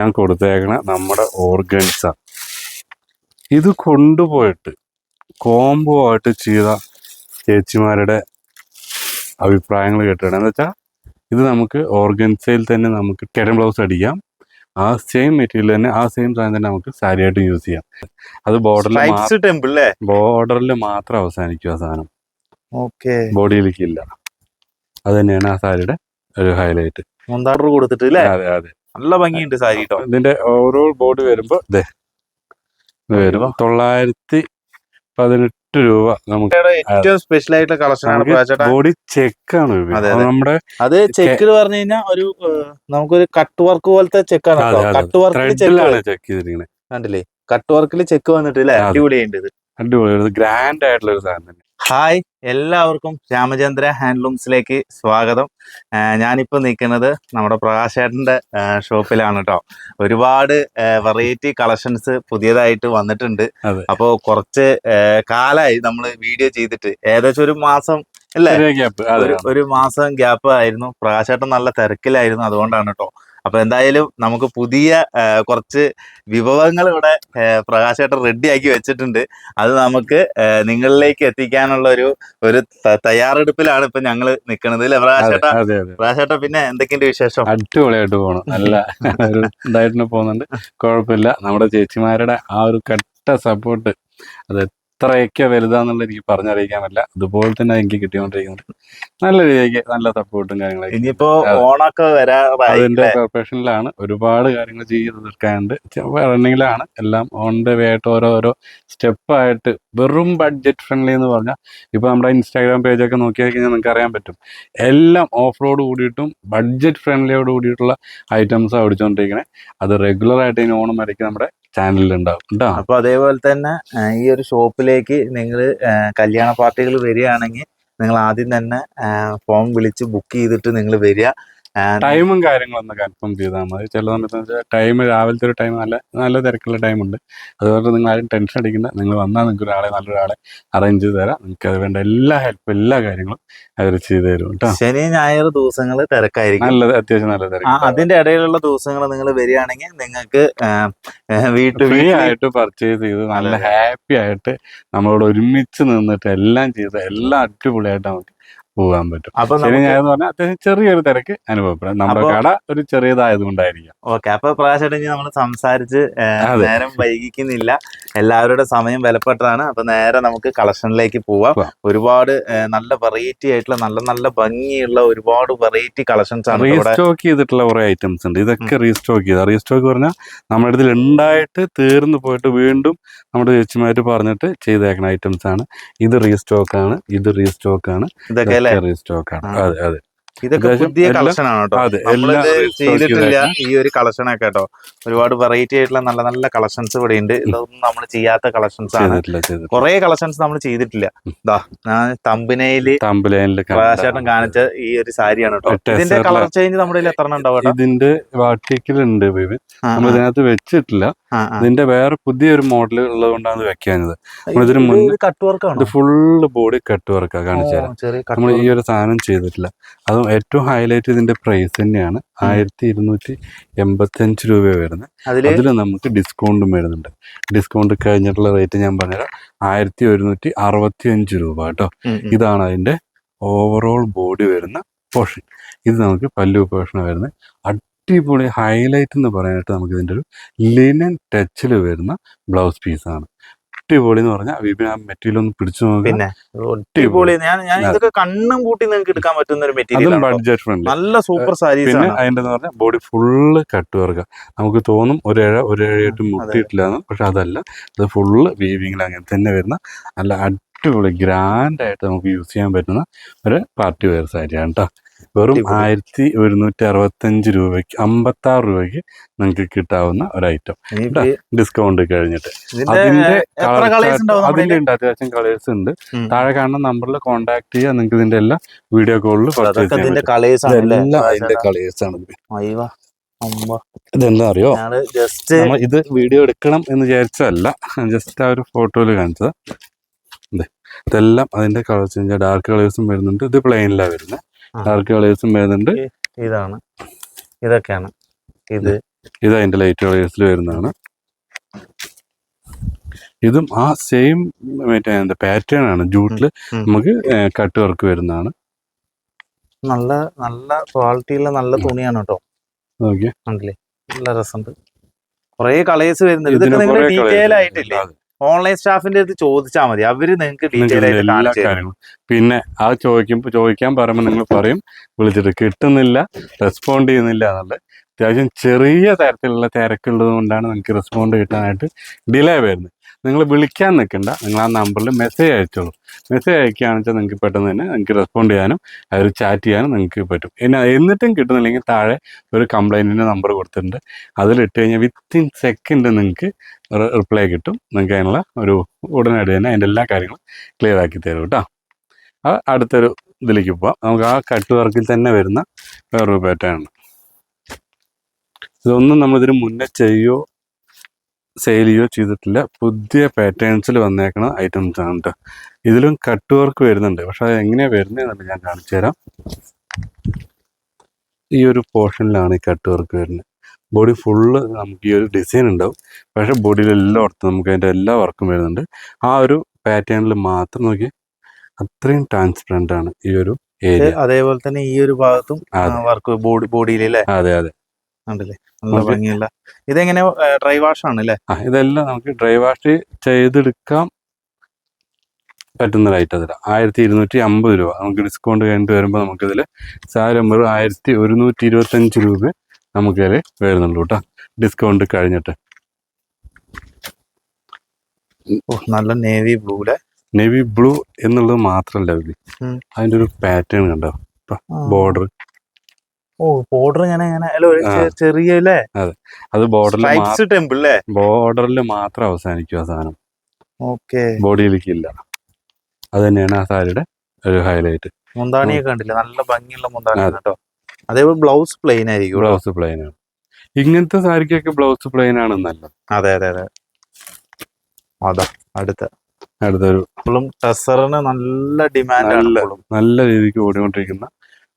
ഞാൻ കൊടുത്തേക്കണ നമ്മുടെ ഓർഗൻസ. ഇത് കൊണ്ടുപോയിട്ട് കോംബോ ആയിട്ട് ചെയ്ത ചേച്ചിമാരുടെ അഭിപ്രായങ്ങൾ കേട്ടാണ് എന്ന് വെച്ചാൽ ഇത് നമുക്ക് ഓർഗൻസയിൽ തന്നെ നമുക്ക് കെരൻ ബ്ലൗസ് അടിക്കാം. ആ സെയിം മെറ്റീരിയൽ തന്നെ ആ സെയിം സാധനം തന്നെ നമുക്ക് സാരി ആയിട്ട് യൂസ് ചെയ്യാം. അത് ബോർഡറിൽ ബോർഡറിൽ മാത്രം അവസാനിക്കും ആ സാധനം. ഓക്കെ ബോഡിയിലേക്ക് ഇല്ല. അത് തന്നെയാണ് ആ സാരിയുടെ ഒരു ഹൈലൈറ്റ് കൊടുത്തിട്ട് അതെ അതെ. നല്ല ഭംഗിയുണ്ട് സാരി കേട്ടോ ഇതിന്റെ ഓവറോൾ ബോർഡ് വരുമ്പോ ദേ ഇത് വരുമ്പോ തൊള്ളായിരത്തി പതിനെട്ട് രൂപ നമുക്ക് ഏറ്റവും സ്പെഷ്യൽ ആയിട്ടുള്ള കളക്ഷൻ ആണ് ബോഡി ചെക്ക് ആണ് അതെ. നമ്മുടെ അത് ചെക്ക് പറഞ്ഞു കഴിഞ്ഞാൽ ഒരു നമുക്കൊരു കട്ട് വർക്ക് പോലത്തെ ചെക്കാണ്. കട്ട് വർക്ക് ചെക്ക് ആണ് ചെക്ക് ചെയ്തിരിക്കുന്നത് കണ്ടില്ലേ? കട്ട് വർക്കിൽ ചെക്ക് വന്നിട്ടില്ലേ അതെ. അടിപൊളിയുണ്ട് അടിപൊളി. ഗ്രാൻഡ് ആയിട്ടുള്ള ഒരു സാധനം തന്നെ. ഹായ് എല്ലാവർക്കും രാമചന്ദ്ര ഹാൻഡ്ലൂംസിലേക്ക് സ്വാഗതം. ഞാനിപ്പോൾ ഞാനിപ്പോ നിൽക്കുന്നത് നമ്മുടെ പ്രകാശേട്ടന്റെ ആഹ് ഷോപ്പിലാണ് കേട്ടോ ഒരുപാട് വെറൈറ്റി കളക്ഷൻസ് പുതിയതായിട്ട് വന്നിട്ടുണ്ട്. അപ്പോൾ കുറച്ച് കാലമായി കാലായി നമ്മൾ വീഡിയോ ചെയ്തിട്ട്. ഏകദേശം ഒരു മാസം അല്ലേ? ഒരു മാസം ഗ്യാപ്പ് ആയിരുന്നു. പ്രകാശേട്ടൻ നല്ല തിരക്കിലായിരുന്നു അതുകൊണ്ടാണ് കേട്ടോ അപ്പൊ എന്തായാലും നമുക്ക് പുതിയ കുറച്ച് വിഭവങ്ങൾ ഇവിടെ ആ, റെഡിയാക്കി റെഡി വെച്ചിട്ടുണ്ട്. അത് നമുക്ക് നിങ്ങളിലേക്ക് എത്തിക്കാനുള്ള ഒരു ഒരു തയ്യാറെടുപ്പിലാണ് ഇപ്പൊ ഞങ്ങൾ നിൽക്കുന്നത് അല്ലെ പ്രകാശേട്ട? പ്രകാശേട്ട പിന്നെ എന്തൊക്കെയുണ്ട് വിശേഷം? അടിപൊളിയായിട്ട് പോകണം നല്ല ഒരു ഇതായിട്ട് പോകുന്നുണ്ട്. കുഴപ്പമില്ല. നമ്മുടെ ചേച്ചിമാരുടെ ആ ഒരു കട്ട സപ്പോർട്ട് അത് എത്രയൊക്കെ വലുതാന്നുള്ള എനിക്ക് പറഞ്ഞറിയിക്കാൻ പറ്റില്ല. അതുപോലെ തന്നെ എനിക്ക് കിട്ടിക്കൊണ്ടിരിക്കുന്നത് നല്ല രീതിക്ക് നല്ല സപ്പോർട്ടും കാര്യങ്ങളൊക്കെ. ഇനിയിപ്പോ. ഓണൊക്കെ അതിന്റെ? പ്രൊഫഷനിലാണ് ഒരുപാട് കാര്യങ്ങൾ ചെയ്ത് തീർക്കാനുണ്ട്. റണ്ണിങ്ങിലാണ് എല്ലാം ഓൺ ദ വേ ആയിട്ട് ഓരോ ഓരോ സ്റ്റെപ്പായിട്ട് വെറും ബഡ്ജറ്റ് ഫ്രണ്ട്ലി എന്ന് പറഞ്ഞാൽ ഇപ്പൊ നമ്മുടെ ഇൻസ്റ്റാഗ്രാം പേജൊക്കെ നോക്കി കഴിഞ്ഞാൽ നിങ്ങൾക്ക് അറിയാൻ പറ്റും. എല്ലാം ഓഫ് റോഡ് കൂടിയിട്ടും ബഡ്ജറ്റ് ഫ്രണ്ട്ലിയോട് കൂടിയിട്ടുള്ള ഐറ്റംസ് ഓടിച്ചുകൊണ്ടിരിക്കണേ അത് റെഗുലർ ആയിട്ട് ഇനി ഓണം വരയ്ക്ക് നമ്മുടെ ചാനലിൽ ഉണ്ടാവും കേട്ടോ അപ്പൊ അതേപോലെ തന്നെ ഈ ഒരു ഷോപ്പിലേക്ക് നിങ്ങൾ കല്യാണ പാർട്ടികൾ വരികയാണെങ്കിൽ നിങ്ങൾ ആദ്യം തന്നെ ഫോം വിളിച്ച് ബുക്ക് ചെയ്തിട്ട് നിങ്ങൾ വരിക. ടൈമും കാര്യങ്ങളൊന്നും കൺഫേം ചെയ്താൽ മതി. ചില സമയത്ത് ടൈം രാവിലത്തെ ഒരു ടൈം നല്ല നല്ല തിരക്കുള്ള ടൈമുണ്ട് അതുപോലെ നിങ്ങൾ ആരും ടെൻഷൻ അടിക്കണ്ട. നിങ്ങൾ വന്നാൽ നിങ്ങൾക്ക് ഒരാളെ നല്ലൊരാളെ അറേഞ്ച് ചെയ്ത് തരാം. നിങ്ങൾക്ക് അത് വേണ്ട എല്ലാ ഹെൽപ്പ് എല്ലാ കാര്യങ്ങളും അവർ ചെയ്തു തരും കേട്ടോ. ശനി ഞായർ ദിവസങ്ങൾ തിരക്കായിരിക്കും. നല്ല അത്യാവശ്യം നല്ല തിരക്ക്. അതിന്റെ ഇടയിലുള്ള ദിവസങ്ങൾ നിങ്ങൾ വരികയാണെങ്കിൽ നിങ്ങൾക്ക് വീട്ടിൽ ഫ്രീ ആയിട്ട് പർച്ചേസ് ചെയ്ത് നല്ല ഹാപ്പി ആയിട്ട് നമ്മളോട് ഒരുമിച്ച് നിന്നിട്ട് എല്ലാം ചെയ്ത് എല്ലാം അടിപൊളിയായിട്ട് നമുക്ക് പോകാൻ പറ്റും. അപ്പൊ ഞാൻ പറഞ്ഞാൽ അത്യാവശ്യം ചെറിയൊരു തിരക്ക് അനുഭവപ്പെടാം. നമ്മുടെ കട ഒരു ചെറിയതായത് കൊണ്ടായിരിക്കാം. ഓക്കെ അപ്പൊ പ്രാവശ്യം നമ്മൾ സംസാരിച്ച് നേരം വൈകിക്കുന്നില്ല. എല്ലാവരുടെ സമയം വിലപ്പെട്ടതാണ്. അപ്പൊ നേരെ നമുക്ക് കളക്ഷനിലേക്ക് പോവാം. ഒരുപാട് നല്ല വെറൈറ്റി ആയിട്ടുള്ള നല്ല നല്ല ഭംഗിയുള്ള ഒരുപാട് വെറൈറ്റി കളക്ഷൻസ് ആണ് റീസ്റ്റോക്ക് ചെയ്തിട്ടുള്ള കുറെ ഐറ്റംസ് ഉണ്ട്. ഇതൊക്കെ റീസ്റ്റോക്ക് ചെയ്ത. റീസ്റ്റോക്ക് പറഞ്ഞാൽ നമ്മുടെ ഇതിൽ ഉണ്ടായിട്ട് തീർന്നു പോയിട്ട് വീണ്ടും നമ്മുടെ ചേച്ചിമാര് പറഞ്ഞിട്ട് ചെയ്തേക്കുന്ന ഐറ്റംസ് ആണ്. ഇത് റീസ്റ്റോക്ക് ആണ്. ഇത് റീസ്റ്റോക്ക് ആണ്. ഇതൊക്കെ അല്ലെ? സ്റ്റോക്കാണ് ആണ്. അതെ അതെ. ഇതൊക്കെ പുതിയ കളക്ഷനാണ് കളക്ഷൻ ആണ് കേട്ടോ. ചെയ്തിട്ടില്ല ഈ ഒരു കളക്ഷൻ ഒക്കെ കേട്ടോ. ഒരുപാട് വെറൈറ്റി ആയിട്ടുള്ള നല്ല നല്ല കളക്ഷൻസ് ഇവിടെ ഉണ്ട്. ഇതൊന്നും നമ്മൾ ചെയ്യാത്ത കളക്ഷൻസ് ആണ്. കുറെ കളക്ഷൻസ് നമ്മൾ ചെയ്തിട്ടില്ല. ഞാൻ തമ്പിനയിൽ പ്രകാശേട്ടൻ കാണിച്ച ഈ ഒരു സാരിയാണ് കേട്ടോ. ഇതിന്റെ കളർ ചേഞ്ച് നമ്മുടെ എത്ര ഉണ്ടാവും ഇതിന്റെ വാട്ടിക്കലുണ്ട് ബേബി നമ്മൾ ഇതിനകത്ത് വെച്ചിട്ടില്ല. ഇതിന്റെ വേറെ പുതിയൊരു മോഡൽ ഉള്ളതുകൊണ്ടാണ് വെക്കാഞ്ഞത്. ഇത് ഇതിന് മുന്നേ- കട്ട് വർക്കാണ് ഫുള്ള് ബോഡി കട്ട് വർക്കാണ് കാണിച്ചത് നമ്മൾ ഈ ഒരു സാധനം ചെയ്തിട്ടില്ല. അതും ഏറ്റവും ഹൈലൈറ്റ് ഇതിന്റെ പ്രൈസ് തന്നെയാണ്. ആയിരത്തി ഇരുന്നൂറ്റി എൺപത്തി അഞ്ച് രൂപ വരുന്നത് അതിൽ നമുക്ക് ഡിസ്കൗണ്ടും വരുന്നുണ്ട്. ഡിസ്കൗണ്ട് കഴിഞ്ഞിട്ടുള്ള റേറ്റ് ഞാൻ പറഞ്ഞുതരാം. ആയിരത്തി ഒരുന്നൂറ്റി അറുപത്തി അഞ്ച് രൂപ കേട്ടോ. ഇതാണ് അതിന്റെ ഓവറോൾ ബോഡി വരുന്ന പോർഷൻ ഇത് നമുക്ക് പല്ലു പോർഷൻ വരുന്നത് അടിപൊളി ഹൈലൈറ്റ് എന്ന് പറയാനായിട്ട് നമുക്ക് ഇതിന്റെ ഒരു ലിനൻ ടച്ചിൽ വരുന്ന ബ്ലൗസ് പീസാണ് അടിപൊളി എന്ന് പറഞ്ഞാൽ വിപിൻ ആ മെറ്റീരിയൽ ഒന്ന് പിടിച്ചു പിന്നെ? അടിപൊളി. ഞാൻ ഞാൻ ഇതൊക്കെ കണ്ണും കൂട്ടി നിങ്ങൾക്ക് എടുക്കാൻ പറ്റുന്ന ഒരു മെറ്റീരിയൽ ബഡ്ജറ്റ് ഫ്രണ്ട്ലി നല്ല സൂപ്പർ സാരി പിന്നെ അതിന്റെ എന്ന് പറഞ്ഞാൽ ബോഡി ഫുള്ള് കട്ട് വർക്ക് നമുക്ക് തോന്നും ഒരേഴ ഒരേഴായിട്ട്. മുട്ടിയിട്ടില്ല എന്ന് പക്ഷെ അതല്ല. അത് ഫുള്ള് വീവിങ്ങിൽ അങ്ങനെ തന്നെ വരുന്ന നല്ല അടിപൊളി ഗ്രാൻഡ് ആയിട്ട് നമുക്ക് യൂസ് ചെയ്യാൻ പറ്റുന്ന ഒരു പാർട്ടി വെയർ സാരിയാണ് കേട്ടോ വെറും. ആയിരത്തി ഒരുന്നൂറ്റി അറുപത്തഞ്ച് രൂപയ്ക്ക് അമ്പത്തി ആറ് രൂപയ്ക്ക് നിങ്ങൾക്ക് കിട്ടാവുന്ന ഒരു ഐറ്റം ഡിസ്കൗണ്ട് കഴിഞ്ഞിട്ട്. അതിന്റെ അതിന്റെ ഉണ്ട് അത്യാവശ്യം കളേഴ്സ് ഉണ്ട്. താഴെ കാണുന്ന നമ്പറിൽ കോൺടാക്ട് ചെയ്യുക നിങ്ങൾക്ക് ഇതിന്റെ എല്ലാം വീഡിയോ കോളിൽ അതിന്റെ കളേഴ്സ് ആണ്. ഇതെന്താ അറിയോ? ജസ്റ്റ് ഇത് വീഡിയോ എടുക്കണം എന്ന് വിചാരിച്ചതല്ല. ജസ്റ്റ് ആ ഒരു ഫോട്ടോയിൽ കാണിച്ചത്. ഇതെല്ലാം അതിന്റെ കളർ ചേഞ്ച് ഡാർക്ക് കളേഴ്സും വരുന്നുണ്ട്. ഇത് പ്ലെയിനിലാണ് വരുന്നത്. ഡാർക്ക് കളേഴ്സും വരുന്നുണ്ട്. ഇതാണ്. ഇതൊക്കെയാണ്. ഇത്. ഇത് അതിന്റെ ലൈറ്റ് കളേഴ്സിൽ വരുന്നതാണ്. ഇതും ആ സെയിം മറ്റേ എന്താ പാറ്റേൺ ആണ്. ജൂട്ടിൽ ഉം. നമുക്ക് കട്ട് വർക്ക് വരുന്നതാണ്. നല്ല നല്ല ക്വാളിറ്റിയുള്ള നല്ല തുണിയാണ് കേട്ടോ. ഓക്കെ. നല്ല രസമുണ്ട്. കുറെ കളേഴ്സ് വരുന്നുണ്ട്. ഇതൊക്കെ നിങ്ങൾ ഡീറ്റെയിൽ ആയിട്ടില്ലേ? ഓൺലൈൻ സ്റ്റാഫിന്റെ അടുത്ത് ചോദിച്ചാൽ മതി. അവർ നിങ്ങൾക്ക് ഡീറ്റെയിൽ ആയിട്ട് എല്ലാ കാണിച്ചു തരും. പിന്നെ അത് ചോദിക്കുമ്പോൾ ചോദിക്കാൻ പറയുമ്പോൾ നിങ്ങൾ പറയും വിളിച്ചിട്ട് കിട്ടുന്നില്ല റെസ്പോണ്ട് ചെയ്യുന്നില്ല എന്നുള്ളത്. അത്യാവശ്യം ചെറിയ തരത്തിലുള്ള തിരക്കുള്ളത് കൊണ്ടാണ് നിങ്ങൾക്ക് റെസ്പോണ്ട് കിട്ടാനായിട്ട് ഡിലേ വരുന്നത്. നിങ്ങൾ വിളിക്കാൻ നിൽക്കണ്ട നിങ്ങൾ ആ നമ്പറിൽ മെസ്സേജ് അയച്ചോളൂ. മെസ്സേജ് അയക്കുകയാണെന്ന് വെച്ചാൽ നിങ്ങൾക്ക് പെട്ടെന്ന് തന്നെ നിങ്ങൾക്ക് റെസ്പോണ്ട് ചെയ്യാനും അവർ ചാറ്റ് ചെയ്യാനും നിങ്ങൾക്ക് പറ്റും. എന്നെ എന്നിട്ടും കിട്ടുന്നില്ലെങ്കിൽ താഴെ ഒരു കംപ്ലൈന്റിന്റെ നമ്പർ കൊടുത്തിട്ടുണ്ട്. അതിലിട്ട് കഴിഞ്ഞാൽ വിത്തിൻ സെക്കൻഡ് നിങ്ങൾക്ക് റിപ്ലൈ കിട്ടും. നിങ്ങൾക്ക് അതിനുള്ള ഒരു ഉടനടി തന്നെ അതിന്റെ എല്ലാ കാര്യങ്ങളും ക്ലിയർ ആക്കി തരും കേട്ടോ അത് അടുത്തൊരു ഇതിലേക്ക് പോവാം. നമുക്ക് ആ കട്ട് വർക്കിൽ തന്നെ വരുന്ന വേറൊരു പാറ്റേൺ ഉണ്ട് ഇതൊന്നും നമ്മളിതിന് മുന്നേ ചെയ്യോ സെയിൽ ചെയ്യോ ചെയ്തിട്ടില്ല. പുതിയ പാറ്റേൺസിൽ വന്നേക്കണ ഐറ്റംസ് ആണ് കേട്ടോ ഇതിലും കട്ട് വർക്ക് വരുന്നുണ്ട്. പക്ഷെ അത് എങ്ങനെയാണ് വരുന്നതെന്നുള്ളത് ഞാൻ കാണിച്ചു തരാം. ഈ ഒരു പോർഷനിലാണ് ഈ കട്ട് വർക്ക് വരുന്നത്. ബോഡി ഫുള്ള് നമുക്ക് ഈ ഒരു ഡിസൈൻ ഉണ്ടാവും. പക്ഷെ ബോഡിയിൽ എല്ലായിടത്തും നമുക്ക് അതിന്റെ എല്ലാ വർക്കും വരുന്നുണ്ട്. ആ ഒരു പാറ്റേണിൽ മാത്രം നോക്കി അത്രയും ട്രാൻസ്പെറന്റ് ആണ് ഈ ഒരു ഏരിയ അതേപോലെ തന്നെ ഈ ഒരു ഭാഗത്തും വർക്ക് ബോഡി ബോഡിയിൽ അതെ അതെ. നല്ല. ഭംഗിയുള്ള. ഇതെങ്ങനെ ഡ്രൈ വാഷ് ആണ് അല്ലേ ആ ഇതെല്ലാം നമുക്ക് ഡ്രൈ വാഷ് ചെയ്തെടുക്കാം പറ്റുന്ന റേറ്റ് അതിൽ ആയിരത്തി ഇരുന്നൂറ്റി അമ്പത് രൂപ. നമുക്ക് ഡിസ്കൗണ്ട് കഴിഞ്ഞിട്ട് വരുമ്പോൾ നമുക്കിതിൽ സാരം വെറും ആയിരത്തി ഒരുന്നൂറ്റി ഇരുപത്തഞ്ച് രൂപ നമുക്കതിൽ വരുന്നുള്ളൂ കേട്ടോ. ഡിസ്കൗണ്ട് കഴിഞ്ഞിട്ട്. നല്ല നേവി ബ്ലൂ നേവി ബ്ലൂ എന്നുള്ളത് മാത്രമല്ല അതിന്റെ. അതിന്റെ ഒരു പാറ്റേൺ കണ്ടോ? ബോർഡർ. ഓ ബോർഡർ ഞാൻ എങ്ങനെ അല്ല ഒരു. ചെ- ചെറിയ അല്ലേ അത് ബോർഡറിൽ സ്ട്രൈപ്സ് ടെമ്പിൾ അല്ലേ ബോർഡറിൽ മാത്രം അവസാനിക്കും ആ സാധനം. ഓക്കെ. ബോഡിയിലേക്ക് ഇല്ല അത് തന്നെയാണ് ആ സാരിയുടെ ഒരു ഹൈലൈറ്റ് മുന്താണിയൊക്കെ കണ്ടില്ല? നല്ല ഭംഗിയുള്ള മുന്താണി അതെ. കേട്ടോ അതേപോലെ ബ്ലൗസ് പ്ലെയിൻ ആയിരിക്കും കേട്ടോ. ബ്ലൗസ് പ്ലെയിൻ ആണ്. ഇങ്ങനത്തെ സാരിക്കൊക്കെ ബ്ലൗസ് പ്ലെയിൻ ആണ് നല്ലത്. അതെ അതെ അതെ. അതാ അടുത്ത. അടുത്തൊരു ഇപ്പോഴും ടെസറിന് നല്ല ഡിമാൻഡ് ആണ് നല്ല ഇപ്പോഴും. നല്ല രീതിക്ക് ഓടിക്കൊണ്ടിരിക്കുന്ന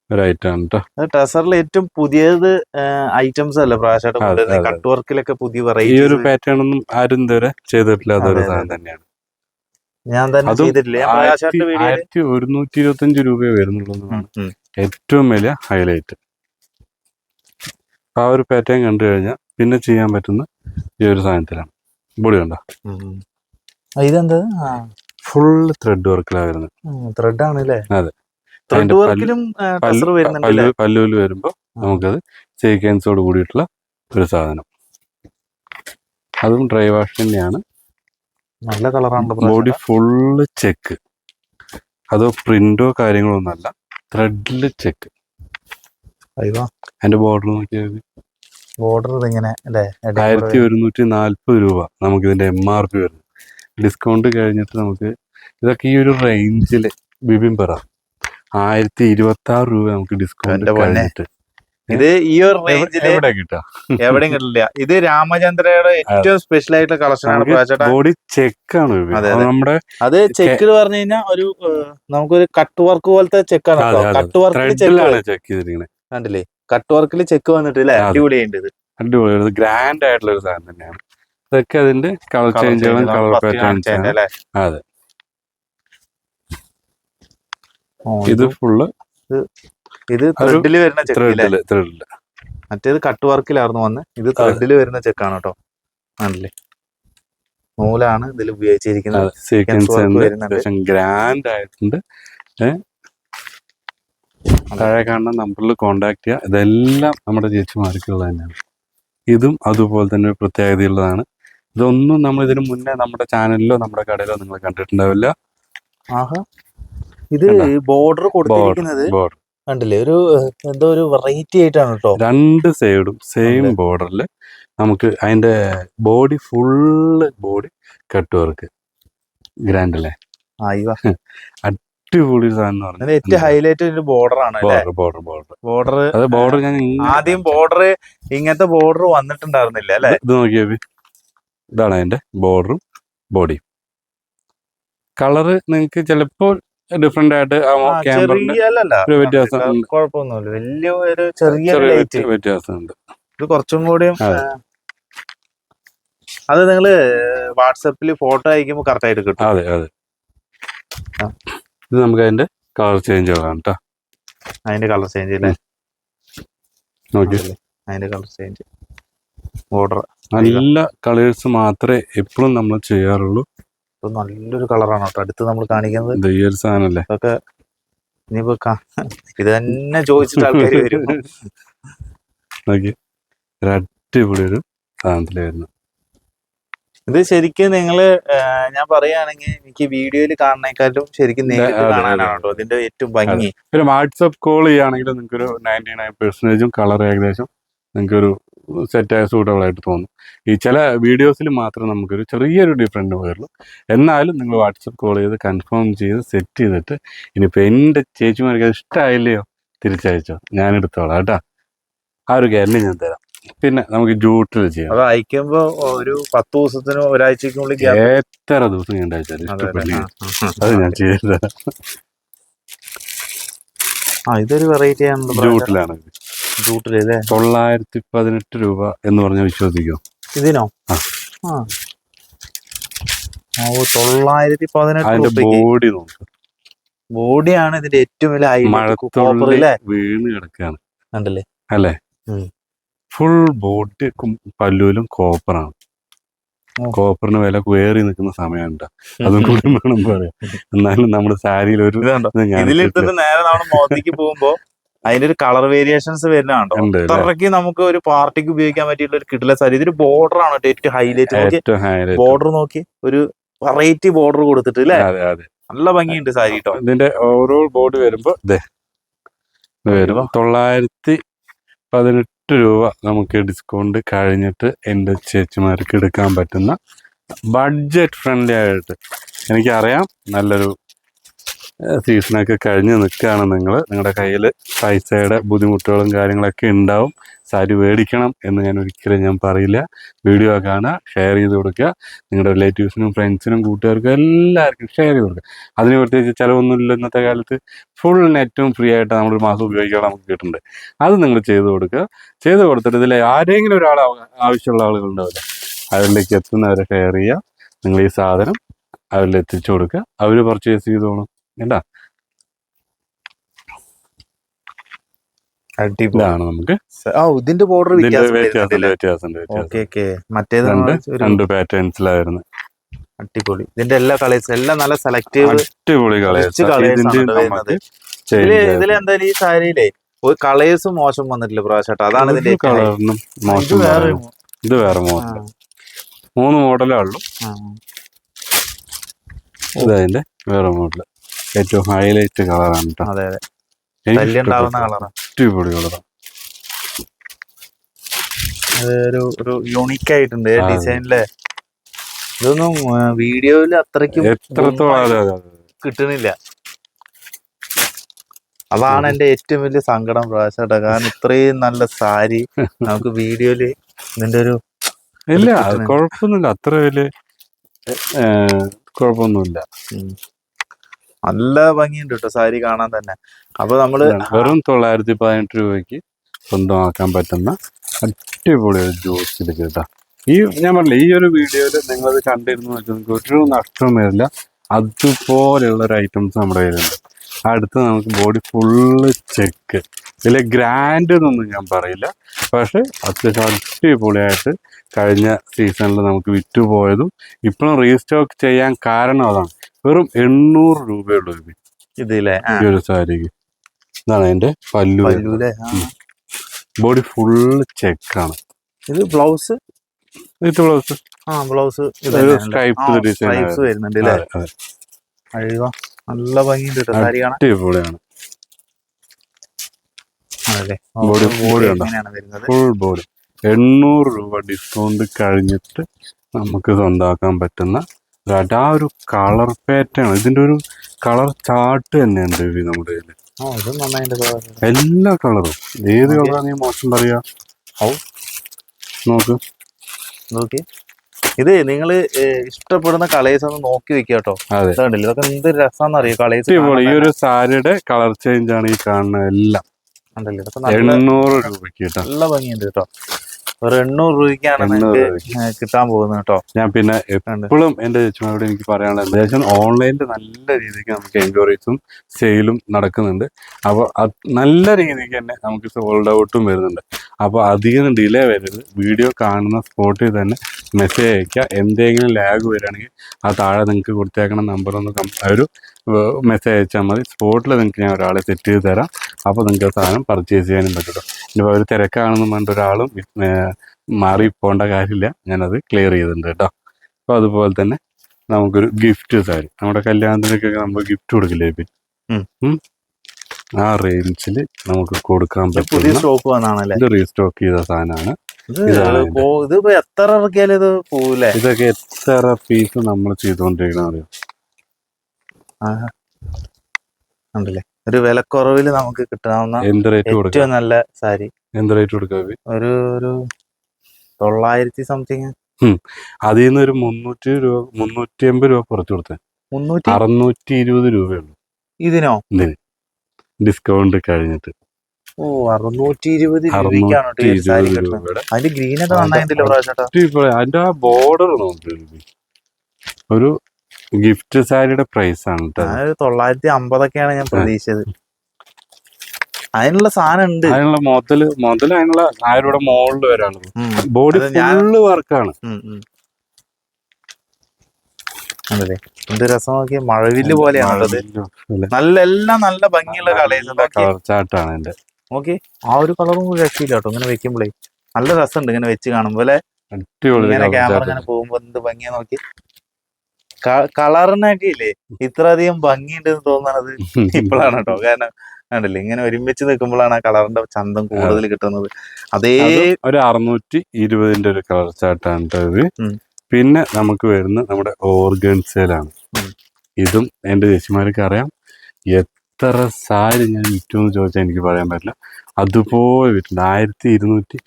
ഒരു ഐറ്റം ടെസറിൽ ഏറ്റവും പുതിയത് ഐറ്റംസ് അല്ല പ്രാവശ്യമായിട്ട്. കട്ട് വർക്കിലൊക്കെ പുതിയ ഈ ഒരു പാറ്റേൺ ഒന്നും ആരും ഇതുവരെ ചെയ്തിട്ടില്ല. ഒരു സാധനം തന്നെയാണ്. ഞാൻ തന്നെ ചെയ്തിട്ടില്ല. ആയിരത്തി ഒരുന്നൂറ്റി ഇരുപത്തി അഞ്ച് രൂപയെ വരുന്നുള്ളൂ ഏറ്റവും വലിയ ഹൈലൈറ്റ് ആ ഒരു പാറ്റേൺ കണ്ടു കഴിഞ്ഞാൽ പിന്നെ ചെയ്യാൻ പറ്റുന്ന ഈ ഒരു സാധനത്തിലാണ്. ബോഡി കണ്ടോ? ഇതെന്താ. ഫുൾ ത്രെഡ് വർക്കിലാണ് വരുന്നത്. ത്രെഡ് ആണല്ലേ? അതെ. ത്രെഡ് വരുമ്പോ വർക്കിലും ടെസർ പല്ലു വരുന്നുണ്ട് പല്ലു അല്ലേ? പല്ലുവിൽ വരുമ്പോൾ നമുക്കത് സീക്വൻസോട് കൂടിയിട്ടുള്ള ഒരു സാധനം. അതും ഡ്രൈ വാഷ് തന്നെയാണ്. നല്ല കളറാണ് ബോഡി ഫുള്ള് ചെക്ക് അതോ പ്രിന്റോ കാര്യങ്ങളോ ഒന്നല്ല ത്രെഡിൽ ചെക്ക് അതിന്റെ ബോർഡർ നോക്കിയാൽ ബോർഡർ ഇങ്ങനെ ആയിരത്തി ഒരുന്നൂറ്റി നാല്പത് രൂപ നമുക്ക് ഇതിന്റെ എം ആർ പി വരുന്നത് ഡിസ്കൗണ്ട് കഴിഞ്ഞിട്ട് നമുക്ക് ഇതൊക്കെ ഈ ഒരു റേഞ്ചിൽ ബിബിൻ പറ. ആയിരത്തി ഇരുപത്തി ആറ് രൂപ നമുക്ക് ഡിസ്കൗണ്ട് എന്റെ പൊന്നെ. കഴിഞ്ഞിട്ട്. ഇത് ഈ ഒരു റേഞ്ചിൽ എവിടെ കിട്ടാ എവിടെയും കിട്ടില്ല. ഇത് രാമചന്ദ്രയുടെ ഏറ്റവും സ്പെഷ്യൽ ആയിട്ടുള്ള കളക്ഷൻ ആണ് ബോഡി ചെക്കാണ് ആണ്. അതെ, അത് അതെ. നമ്മുടെ അത് ചെക്ക് പറഞ്ഞു കഴിഞ്ഞാൽ ഒരു ഏഹ്, നമുക്കൊരു കട്ട് വർക്ക് പോലത്തെ ചെക്കാണ് അതെ, അതെ. കട്ട് വർക്കിൽ ചെക്ക് ത്രെഡിലാണ് ചെക്ക് ചെയ്തിരിക്കുന്നത് കണ്ടില്ലേ? കട്ട് വർക്കിൽ ചെക്ക് വന്നിട്ട് അല്ലേ അതെ. അടിപൊളിയുണ്ട് ഇത്. അടിപൊളി. ഗ്രാൻഡ് ആയിട്ടുള്ള ഒരു സാധനം തന്നെയാണ്. ഇതൊക്കെ അതിന്റെ കളർ ചേഞ്ചുകളും കളർ പാറ്റേൺ അല്ലേ? അതെ. ഓ, ഇത് ഫുള്ള് ഇത് ത്രെഡിൽ വരുന്ന ത്രെഡിൽ ത്രെഡിൽ മറ്റേത് കട്ട് വർക്കിലായിരുന്നു വന്ന്. ഇത് ത്രെഡിൽ വരുന്ന ചെക്കാണ് കേട്ടോ ആണല്ലേ? നൂലാണ് ഇതിൽ ഉപയോഗിച്ചിരിക്കുന്നത്. ഗ്രാൻഡ് ആയിട്ടുണ്ട്. താഴെ കാണുന്ന നമ്പറിൽ കോണ്ടാക്ട് ചെയ്യുക ഇതെല്ലാം നമ്മുടെ ചേച്ചിമാർക്കുള്ളത് തന്നെയാണ്. ഇതും അതുപോലെ തന്നെ ഒരു പ്രത്യേകതയുള്ളതാണ്. ഇതൊന്നും നമ്മൾ ഇതിനു മുന്നേ നമ്മുടെ ചാനലിലോ നമ്മുടെ കടയിലോ നിങ്ങൾ കണ്ടിട്ടുണ്ടാവില്ല. ആഹാ. ഇത് ബോർഡർ കൊടുത്തിരിക്കുന്നത് കണ്ടില്ലേ? ഒരു എന്തോ ഒരു വെറൈറ്റി ആയിട്ടാണ് കേട്ടോ രണ്ട് സൈഡും സെയിം. ബോർഡറിൽ നമുക്ക് അതിന്റെ body full body cut work grand അല്ലേ അടിപൊളി സാധനം ഏറ്റവും ഹൈലൈറ്റ് ഒരു ബോർഡർ ബോർഡർ ബോർഡർ അത് ബോർഡർ ഞാൻ ആദ്യം ബോർഡർ ഇങ്ങനത്തെ ബോർഡർ വന്നിട്ടുണ്ടായിരുന്നില്ല അല്ലേ? ഇത് ഇത് നോക്കിയേ ഇതാണ് അതിന്റെ ബോർഡറും ബോഡിയും കളറ് നിങ്ങൾക്ക് ചിലപ്പോൾ ഡിഫറെന്റ് ആയിട്ട് ഒരു വ്യത്യാസം കുഴപ്പമൊന്നുമില്ല. വലിയ ഒരു ചെറിയ വ്യത്യാസമുണ്ട് ഇത് കുറച്ചും കൂടിയും അതെ. നിങ്ങൾ വാട്സപ്പിൽ ഫോട്ടോ അയക്കുമ്പോൾ കറക്റ്റ് ആയിട്ട് കിട്ടും. അതെ അതെ. ഇത് നമുക്ക് അതിന്റെ കളർ ചേഞ്ച് ആകാം കേട്ടോ അതിന്റെ കളർ ചേഞ്ച് അല്ലേ? അതിന്റെ കളർ ചേഞ്ച് ഓർഡർ നല്ല കളേഴ്സ് മാത്രമേ എപ്പോഴും നമ്മൾ ചെയ്യാറുള്ളൂ. ഇത് നല്ലൊരു കളറാണ് കേട്ടോ. അടുത്ത് നമ്മൾ കാണിക്കുന്നത് ഈ ഒരു സാധനല്ലേ? ഇതൊക്കെ ഇനിയിപ്പോ ഇത് തന്നെ ചോദിച്ചിട്ട് ആൾക്കാർ വരും. ഒരു അടിപൊളി ഒരു സാധനത്തിലായിരുന്നു ഇത് ശരിക്കും നിങ്ങൾ ഞാൻ പറയുകയാണെങ്കിൽ എനിക്ക് വീഡിയോയിൽ കാണുന്നേക്കാളും ശരിക്കും നേരിട്ട് കാണാനാണ് ഇതിന്റെ ഏറ്റവും ഭംഗി. പിന്നെ വാട്സപ്പ് കോൾ ചെയ്യുകയാണെങ്കിൽ നിങ്ങൾക്ക് ഒരു നയന്റി നയൻ പെർസെന്റേജും കളർ ഏകദേശം നിങ്ങൾക്ക് ഒരു സെറ്റായ സൂട്ടബിൾ ആയിട്ട് തോന്നും. ഈ ചില വീഡിയോസിൽ മാത്രം നമുക്കൊരു ചെറിയൊരു ഡിഫറന്റ് വരുള്ളൂ എന്നാലും നിങ്ങൾ വാട്സപ്പ് കോൾ ചെയ്ത് കൺഫേം ചെയ്ത് സെറ്റ് ചെയ്തിട്ട് ഇനിയിപ്പോൾ എന്റെ ചേച്ചിമാർക്ക് അത് ഇഷ്ടമായില്ലയോ തിരിച്ചയച്ചോ. ഞാൻ എടുത്തോളാം കേട്ടോ. ആ ഒരു ഗ്യാരണ്ടി ഞാൻ തരാം. പിന്നെ നമുക്ക് ജൂട്ടിൽ ചെയ്യാം. അത് അയക്കുമ്പോ ഒരു പത്ത് ദിവസത്തിനോ ഒരാഴ്ചക്കുള്ളിൽ എത്ര ദിവസം ഞാൻ അയച്ചാലും അത് ഞാൻ ചെയ്തു ആ ഇതൊരു വെറൈറ്റി ആണ് ജൂട്ടിലാണ്. തൊള്ളായിരത്തി പതിനെട്ട് രൂപ എന്ന് പറഞ്ഞാൽ വിശ്വസിക്കോ. ഇതിനോ? ഓ തൊള്ളായിരത്തി പതിനെട്ട് ബോഡി നോക്ക്. ബോഡിയാണ് ഇതിന്റെ ഏറ്റവും വലിയ ഹൈലൈറ്റ് കോപ്പർ മഴത്തുള്ളി അല്ലേ? വീണ് കിടക്കാണ്. കണ്ടല്ലേ അല്ലേ? Full body പല്ലൂലും കോപ്പറാണ്. കോപ്പറിന് വില കയറി നിൽക്കുന്ന സമയമുണ്ട്. അതും കൂടി വേണം പറയാം എന്നാലും നമ്മുടെ സാരിയിൽ ഒരു ഇതിലിട്ടിട്ട് നേരെ നമ്മുടെ മോത്തേക്ക് പോകുമ്പോ അതിന്റെ ഒരു കളർ വേരിയേഷൻസ് അല്ലേ? അത്രയ്ക്ക് നമുക്ക് ഒരു പാർട്ടിക്ക് ഉപയോഗിക്കാൻ പറ്റിയിട്ടുള്ള ഒരു കിട്ടില്ല സാരി. ഇതൊരു ബോർഡർ ആണ് ഏറ്റവും ഹൈലൈറ്റ് നോക്കി ബോർഡർ നോക്കി ഒരു വെറൈറ്റി ബോർഡർ കൊടുത്തിട്ട് അല്ലേ? അതെ അതെ. നല്ല ഭംഗിയുണ്ട് സാരി കേട്ടോ. ഇതിന്റെ ഓവറോൾ ബോർഡ് വരുമ്പോ ഇതേ ഇത് വരും. തൊള്ളായിരത്തി പതിനെട്ട് രൂപ നമുക്ക് ഡിസ്കൗണ്ട് കഴിഞ്ഞിട്ട് എന്റെ ചേച്ചിമാർക്ക് എടുക്കാൻ പറ്റുന്ന ബഡ്ജറ്റ് ഫ്രണ്ട്ലി ആയിട്ട്. എനിക്കറിയാം നല്ലൊരു സീസണൊക്കെ കഴിഞ്ഞ് നിൽക്കുകയാണ് നിങ്ങൾ. നിങ്ങളുടെ കയ്യിൽ പൈസയുടെ ബുദ്ധിമുട്ടുകളും കാര്യങ്ങളൊക്കെ ഉണ്ടാവും. സാരി മേടിക്കണം എന്ന് ഞാൻ ഒരിക്കലും ഞാൻ പറയില്ല. വീഡിയോ കാണുക ഷെയർ ചെയ്ത് കൊടുക്കുക. നിങ്ങളുടെ റിലേറ്റീവ്സിനും ഫ്രണ്ട്സിനും കൂട്ടുകാർക്കും എല്ലാവർക്കും ഷെയർ ചെയ്ത് കൊടുക്കുക. അതിന് പ്രത്യേകിച്ച് ചിലവൊന്നുമില്ല ഇന്നത്തെ കാലത്ത്. ഫുൾ നെറ്റും ഫ്രീ ആയിട്ട് നമ്മൾ ഒരു മാസം ഉപയോഗിക്കാൻ നമുക്ക് കിട്ടുന്നുണ്ട്. അത് നിങ്ങൾ ചെയ്ത് കൊടുക്കുക. ചെയ്ത് കൊടുത്തിട്ട് ഇതിൽ ആരെങ്കിലും ഒരാൾ ആവ- ആവശ്യമുള്ള ആളുകൾ ഉണ്ടാവില്ല. അവരിലേക്ക് എത്തുന്നവരെ ഷെയർ ചെയ്യുക. നിങ്ങൾ ഈ സാധനം അവരിൽ എത്തിച്ചു കൊടുക്കുക. അവർ പർച്ചേസ് ചെയ്തോളും. കേട്ടാ അടിപൊളിയാണ് നമുക്ക്. ഇതിന്റെ ബോർഡർ രണ്ട് പാറ്റേൺസിലായിരുന്നു അടിപൊളി. ഇതിന്റെ എല്ലാ കളേഴ്സ് എല്ലാം നല്ല സെലക്റ്റീവ് അടിപൊളി കളേഴ്സ്. ഇതിൽ എന്തായാലും ഈ സാരിയിലേ ഒരു കളേഴ്സ് മോശം വന്നിട്ടില്ല പ്രാവശ്യം അതാണ് ഇതിന്റെ. കളറിനും ഇത് മോശം. ഇത് വേറെ മോഡൽ മൂന്ന് മോഡലേ ഉള്ളൂ. ഇതതിന്റെ വേറെ മോഡൽ ഏറ്റവും ഹൈലൈറ്റ് കളറാണ് കേട്ടോ അതെ അതെ. കളറാണ് അടിപൊളി കളറാണ് ഒരു ആയിട്ടുണ്ട്. ഡിസൈനിലെ ഇതൊന്നും വീഡിയോയിൽ അത്രയ്ക്കും എത്രത്തോളം. കിട്ടണില്ല. അതാണ് എന്റെ ഏറ്റവും വലിയ സങ്കടം പ്രാവശ്യം കാരണം ഇത്രയും നല്ല സാരി നമുക്ക് വീഡിയോയിൽ ഇതിന്റെ ഒരു ഇല്ല കിട്ടുന്നില്ല. കുഴപ്പമൊന്നുമില്ല. അത്ര വലിയ കുഴപ്പമൊന്നുമില്ല. നല്ല ഭംഗിയുണ്ട് കേട്ടോ സാരി കാണാൻ തന്നെ. അപ്പൊ നമ്മൾ. വെറും തൊള്ളായിരത്തി പതിനെട്ട് രൂപയ്ക്ക് സ്വന്തമാക്കാൻ പറ്റുന്ന അടിപൊളി ഒരു ജ്യൂസ് കേട്ടോ ഈ ഞാൻ പറഞ്ഞില്ല ഈ ഒരു വീഡിയോയിൽ നിങ്ങളത് കണ്ടിരുന്നു വെച്ചാൽ ഒരു നഷ്ടവും വരില്ല. അതുപോലെയുള്ള ഒരു ഐറ്റംസ് നമ്മുടെ കയ്യിലുണ്ട്. അടുത്ത് നമുക്ക് ബോഡി ഫുള്ള് ചെക്ക് ഇതിലെ ഗ്രാൻഡ് എന്നൊന്നും ഞാൻ പറയില്ല. പക്ഷെ അത്യാവശ്യം അടിപൊളിയായിട്ട് കഴിഞ്ഞ സീസണിൽ നമുക്ക് വിറ്റുപോയതും ഇപ്പോഴും റീസ്റ്റോക്ക് ചെയ്യാൻ കാരണം അതാണ്. വെറും എണ്ണൂറ് രൂപയുള്ളൂ ഇത് ഇതില്ലേ ആ, ഈ ഒരു സാരിക്ക്. ഇതാണ് അതിന്റെ പല്ലു. ബോഡി ഫുള്ള് ചെക്കാണ്. ഇത് ബ്ലൗസ്? ഇത് ബ്ലൗസ്. ആ ബ്ലൗസ് സ്ട്രൈപ്പ് ഡിസൈൻ വരുന്നുണ്ട് അല്ലേ അതെ. നല്ല ഭംഗിയുണ്ട് കേട്ടോ സാരി കാണാൻ അടിപൊളിയാണ് ആണല്ലേ ബോഡി വരുന്നത്. Full body. എണ്ണൂറ് രൂപ ഡിസ്കൗണ്ട് കഴിഞ്ഞിട്ട് നമുക്ക് സ്വന്തമാക്കാൻ പറ്റുന്ന അടാ ഒരു കളർ പാറ്റേൺ ഇതിന്റെ ഒരു കളർ ചാർട്ട് തന്നെയുണ്ട് ഇത് നമ്മുടെ കയ്യിൽ എല്ലാ കളറും ഏത്. കളറാണ് നീ മോശം പറയാ? നോക്ക്. നോക്കി. ഇത് നിങ്ങൾ ഇഷ്ടപ്പെടുന്ന കളേഴ്സ് ഒന്ന് നോക്കി വെക്കുക കേട്ടോ. കണ്ടില്ല ഇതൊക്കെ എന്ത് രസം അറിയോ കളേഴ്സ് ഈ ഒരു സാരിയുടെ കളർ ചേഞ്ച് ആണ് ഈ കാണുന്ന എല്ലാം. എണ്ണൂറ് രൂപയ്ക്ക് കേട്ടോ. നല്ല ഭംഗിയുണ്ട് കേട്ടോ. ഒരു എണ്ണൂറ് രൂപയ്ക്കാണ് നിങ്ങൾക്ക് കിട്ടാൻ പോകുന്നത് കേട്ടോ. ഞാൻ പിന്നെ. എപ്പോഴും എന്റെ ചേച്ചിമാരോട് എനിക്ക് പറയാനുള്ളത് എന്താ വെച്ചാൽ ഓൺലൈനിൽ നല്ല രീതിക്ക് നമുക്ക് എൻക്വയറീസും സെയിലും നടക്കുന്നുണ്ട്. അപ്പോൾ നല്ല രീതിക്ക് തന്നെ നമുക്ക് സോൾഡ് ഔട്ടും വരുന്നുണ്ട്. അപ്പോൾ അധികം ഡിലേ വരരുത്. വീഡിയോ കാണുന്ന സ്പോട്ടിൽ തന്നെ മെസ്സേജ് അയക്കുക എന്തെങ്കിലും ലാഗ് വരികയാണെങ്കിൽ ആ താഴെ നിങ്ങൾക്ക് കൊടുത്തേക്കണ നമ്പർ ഒന്ന് ഒരു മെസ്സേജ് അയച്ചാൽ മതി. സ്പോട്ടിൽ നിങ്ങൾക്ക് ഞാൻ ഒരാളെ സെറ്റ് ചെയ്ത് തരാം. അപ്പോൾ നിങ്ങൾക്ക് സാധനം പർച്ചേസ് ചെയ്യാനും പറ്റും ഇനിയിപ്പോൾ ഒരു തിരക്കാണെന്ന് പറഞ്ഞിട്ട് ഒരാളും മാറി പോകേണ്ട കാര്യമില്ല. ഞാനത് ക്ലിയർ ചെയ്തിട്ടുണ്ട് കേട്ടോ അപ്പോൾ അതുപോലെ തന്നെ നമുക്കൊരു ഗിഫ്റ്റ് സാരി. നമ്മുടെ കല്യാണത്തിനൊക്കെ നമ്മൾ ഗിഫ്റ്റ് കൊടുക്കില്ലേ ഇപ്പം. ആ റേഞ്ചിൽ നമുക്ക് കൊടുക്കാൻ പറ്റും സ്റ്റോക്ക് വന്നാണല്ലേ? ഇത് റീസ്റ്റോക്ക് ചെയ്ത സാധനമാണ്. ഇത് എത്ര ഇറക്കിയാലും ഇത് പോവില്ലേ? ഇതൊക്കെ എത്ര പീസ് നമ്മൾ ചെയ്തുകൊണ്ടിരിക്കണം അറിയോ? ഉണ്ടല്ലേ? ഒരു വിലക്കുറവിൽ നമുക്ക് കിട്ടാവുന്ന എന്ത് റേറ്റ് ഏറ്റവും നല്ല സാരി. എന്ത് റേറ്റ് കൊടുക്കാം ഒരു ഒരു തൊള്ളായിരത്തി സംതിങ്. അതിൽ നിന്ന് ഒരു മുന്നൂറ്റി രൂപ മുന്നൂറ്റി അമ്പത് രൂപ കുറച്ച് കൊടുത്തേ. മുന്നൂറ്റി അറുന്നൂറ്റി ഇരുപത് രൂപയുള്ളൂ. ഇതിനോ? ഡിസ്കൗണ്ട് കഴിഞ്ഞിട്ട്. ഓ അറുന്നൂറ്റി ഇരുപത് അതിന്റെ അതെ, നന്നായിട്ടില്ല അതിന്റെ ആ ബോർഡർ ഒരു ഗിഫ്റ്റ് സാരിയുടെ പ്രൈസ് ആണ് ഞാനൊരു തൊള്ളായിരത്തി അമ്പതൊക്കെയാണ് ഞാൻ പ്രതീക്ഷിച്ചത്. അതിനുള്ള സാധനം ഉണ്ട്. അതിനുള്ള മുതൽ മുതൽ അതിനുള്ള ആയിരം മോളിൽ വരാനുള്ളത്. ബോഡി ഫുള്ള് വർക്കാണ്. എന്ത് രസം നോക്കി മഴവില്ല് പോലെയാണ് നല്ല എല്ലാം നല്ല ഭംഗിയുള്ള കളേഴ്സാണ് ഓക്കെ എന്റെ നോക്കി. ആ ഒരു കളറും രക്ഷയില്ല കേട്ടോ ഇങ്ങനെ വെക്കുമ്പോഴേ നല്ല രസമുണ്ട് ഇങ്ങനെ വെച്ച് കാണുമ്പോൾ ഇങ്ങനെ ക്യാമറ ഇങ്ങനെ പോകുമ്പോ എന്ത് ഭംഗിയാ നോക്കി. കളറിനൊക്കെ ഇല്ലേ ഇത്ര അധികം ഭംഗിയുണ്ട് എന്ന് തോന്നുന്നത് ഇപ്പോഴാണ് കേട്ടോ കാരണം കണ്ടില്ലേ ഇങ്ങനെ ഒരുമിച്ച് നിൽക്കുമ്പോഴാണ് ആ കളറിന്റെ ചന്തം കൂടുതൽ കിട്ടുന്നത്. അതേ ഒരു അറുന്നൂറ്റി ഇരുപതിന്റെ ഒരു കളർ ചാർട്ടാണ് ഇത്. പിന്നെ നമുക്ക് വരുന്ന നമ്മുടെ ഓർഗൻസേലാണ്. ഇതും എന്റെ ചേച്ചിമാർക്ക് അറിയാം. എത്ര സാരി ഞാൻ വിറ്റു എന്ന് ചോദിച്ചാൽ എനിക്ക് പറയാൻ പറ്റില്ല. അതുപോലെ വിറ്റിട്ടുണ്ട്. ആയിരത്തി ഇരുന്നൂറ്റി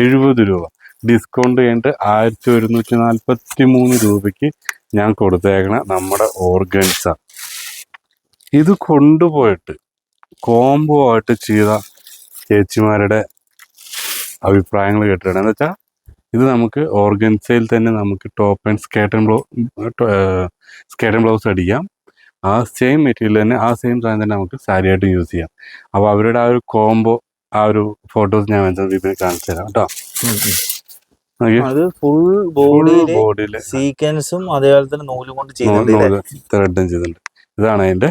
എഴുപത് രൂപ. ഡിസ്കൗണ്ട് കഴിഞ്ഞിട്ട് ആയിരത്തി ഒരുന്നൂറ്റി നാൽപ്പത്തി മൂന്ന് രൂപയ്ക്ക് ഞാൻ കൊടുത്തേക്കണ നമ്മുടെ ഓർഗൻസ ഇത് കൊണ്ടുപോയിട്ട് കോംബോ ആയിട്ട് ചെയ്ത ചേച്ചിമാരുടെ അഭിപ്രായങ്ങൾ കേട്ടിട്ടുണ്ട്. എന്ന് വെച്ചാൽ ഇത് നമുക്ക് ഓർഗൻസയിൽ തന്നെ നമുക്ക് top and skirt and ബ്ലൗ skirt and blouse അടിക്കാം. ആ സെയിം മെറ്റീരിയൽ തന്നെ ആ സെയിം സാധനം തന്നെ നമുക്ക് സാരി ആയിട്ട് യൂസ് ചെയ്യാം. അപ്പോൾ അവരുടെ ആ ഒരു കോംബോ ആ ഒരു ഫോട്ടോസ് ഞാൻ ഇതിന് കാണിച്ചു തരാം കേട്ടോ. അത് ഫുൾ ബോഡിയിൽ സീക്വൻസും അതേപോലെ തന്നെ നൂൽ കൊണ്ട് ചെയ്തിട്ടുണ്ട് ത്രെഡും ചെയ്തിട്ടുണ്ട്. ഇതാണ് അതിന്റെ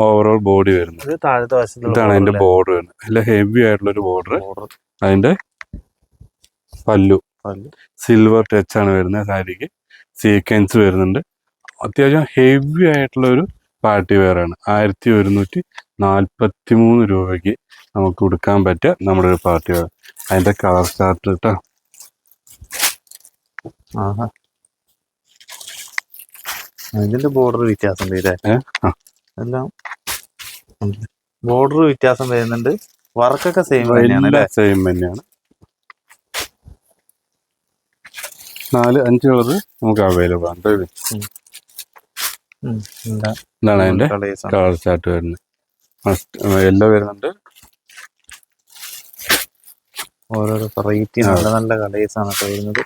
ഓവറോൾ ബോഡി വരുന്നത്. താഴത്തെ ഇതാണ് അതിന്റെ ബോർഡർ വരുന്നത്. നല്ല ഹെവി ആയിട്ടുള്ള ഒരു ബോർഡർ? അതിന്റെ പല്ലു. പല്ലു. സിൽവർ ടച്ച് ആണ് വരുന്നത് സാരിക്ക്. സീക്വൻസ് വരുന്നുണ്ട്. അത്യാവശ്യം ഹെവി ആയിട്ടുള്ള ഒരു പാർട്ടി വെയർ ആണ്. ആയിരത്തി ഒരുന്നൂറ്റി നാൽപ്പത്തി മൂന്ന് രൂപയ്ക്ക് നമുക്ക് കൊടുക്കാൻ പറ്റിയ നമ്മുടെ ഒരു പാർട്ടി വെയർ അതിന്റെ കളർ ചാർട്ട് കേട്ടോ ആഹാ. ബോർഡർ വ്യത്യാസം ഏ? എല്ലാം ബോർഡർ വ്യത്യാസം വരുന്നുണ്ട്. വർക്കൊക്കെ സെയിം തന്നെയാണ് സെയിം തന്നെയാണ്. നാല് അഞ്ച് കളർ നമുക്ക് അവൈലബിൾ ആണ് എന്താണ് ഇതാണ് ആണ്. കളർ ചാർട്ട് വരുന്നത്. യെല്ലോ വരുന്നുണ്ട്. ഓരോരോ വെറൈറ്റി നല്ല നല്ല കളേഴ്സ് ആണ് വരുന്നത്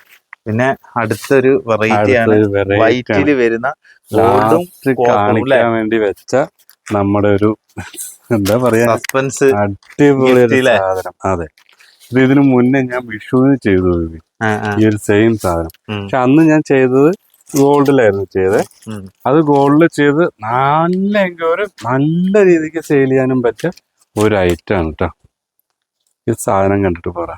പിന്നെ അടുത്തൊരു വെറൈറ്റി ആണ് അടുത്തൊരു variety ആണ്. വൈറ്റിൽ വരുന്ന? കാണിക്കാൻ വേണ്ടി വെച്ച നമ്മുടെ ഒരു എന്താ പറയാ? സസ്പെൻസ് അടിപൊളി സാധനം. അതെ. ഇത് ഇതിനു മുന്നേ ഞാൻ വിഷുവിന് ചെയ്തു. ഈ ഒരു സെയിം സാധനം. പക്ഷെ അന്ന് ഞാൻ ചെയ്തത് ഗോൾഡിലായിരുന്നു ചെയ്തത് അത് ഗോൾഡിൽ ചെയ്ത് നല്ല എങ്കിൽ ഒരു നല്ല രീതിക്ക് സെയിൽ ചെയ്യാനും പറ്റിയ ഒരു ഐറ്റം ആണ് കേട്ടോ ഈ സാധനം കണ്ടിട്ട് പറ.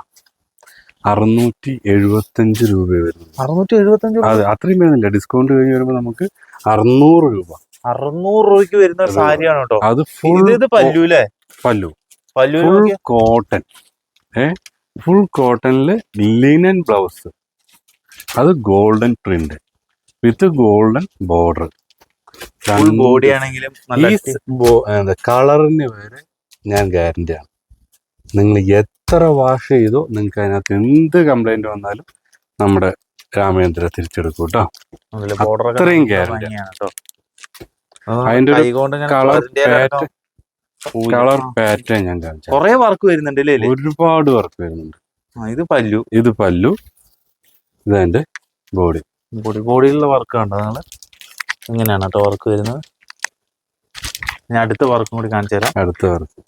അറുന്നൂറ്റി എഴുപത്തഞ്ച് രൂപ വരുന്നു അറുന്നൂറ്റി എഴുപത്തി അഞ്ച് അതെ അത്രയും വരുന്നില്ല. ഡിസ്കൗണ്ട് കഴിഞ്ഞ് വരുമ്പോൾ നമുക്ക് അറുന്നൂറ് രൂപ. അറുന്നൂറ് രൂപയ്ക്ക് വരുന്ന ഒരു സാരിയാണ് കേട്ടോ. അത് ഫുൾ ഇത് പല്ലു അല്ലേ? പല്ലു. പല്ലു ഫുൾ കോട്ടൺ ഏ? ഫുൾ കോട്ടണിൽ ലിനൻ ബ്ലൗസ് അത് golden print with golden border body ആണെങ്കിലും കളറിന് വരെ ഞാൻ ഗ്യാരണ്ടി ആണ്. നിങ്ങൾ എത്ര വാഷ് ചെയ്തോ നിങ്ങൾക്ക് അതിനകത്ത് എന്ത് കംപ്ലൈന്റ് വന്നാലും നമ്മുടെ രാമേന്ദ്ര തിരിച്ചെടുക്കും കേട്ടോ. അത്രയും. കേട്ടോ. അതിന്റെ കളർ പാറ്റേൺ കളർ പാറ്റേൺ ഞാൻ കാണിച്ചു കൊറേ വർക്ക് വരുന്നുണ്ട് ഒരുപാട് വർക്ക് വരുന്നുണ്ട്. ഇത് പല്ലു. ഇത് പല്ലു. ഇതെന്റെ ബോഡി ബോഡി ബോഡിയിലുള്ള വർക്ക് കണ്ടോ നിങ്ങൾ ഇങ്ങനെയാണ് കേട്ടോ വർക്ക് വരുന്നത്. ഞാൻ അടുത്ത വർക്കും കൂടി കാണിച്ചു തരാം. അടുത്ത വർക്ക്